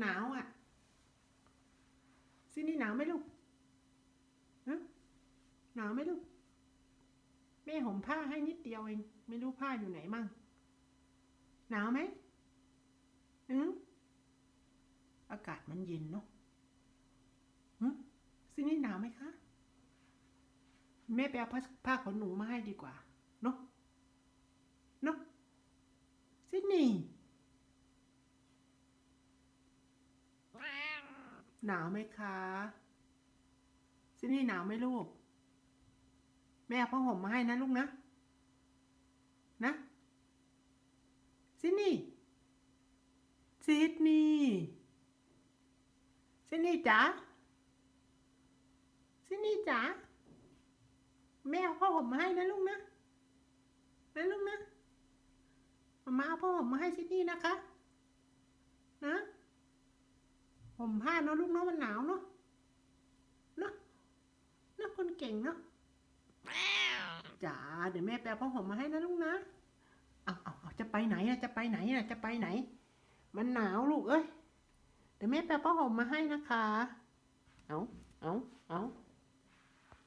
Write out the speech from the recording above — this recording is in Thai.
หนาวอะซินี่หนาวไหมลูกฮะหนาวไหมลูก แม่ห่มผ้าให้นิดเดียวเอง ไม่รู้ผ้าอยู่ไหนมั่ง หนาวไหมอืมอากาศมันเย็นเนาะฮึซินี่หนาวไหมคะ แม่ไปเอาผ้าผ้าขนหนูมาให้ดีกว่า เนาะ เนาะซินี่ หนาวไหมคะซินี่หนาวไหมลูก แม่เอาผ้าห่มมาให้นะลูกนะ นะซินี่ซิดนีย์ซินี่จ๋าซินี่จ๋าแม่เอาผ้าห่มมาให้นะลูกนะนะลูกนะมาเอาผ้าห่มมาให้ซินี่นะคะ นะ ห่มผ้าเนาะลูกเนาะมันหนาวเนาะเนาะเนาะคนเก่งเนาะจ๋าเดี๋ยวแม่แปลผ้าห่มมาให้นะลูกนะเอาเอาเอาจะไปไหนอะจะไปไหนอะจะไปไหน มันหนาวลูกเอ้ยเดี๋ยวแม่แปลผ้าห่มมาให้นะคะ เอาเอาเอา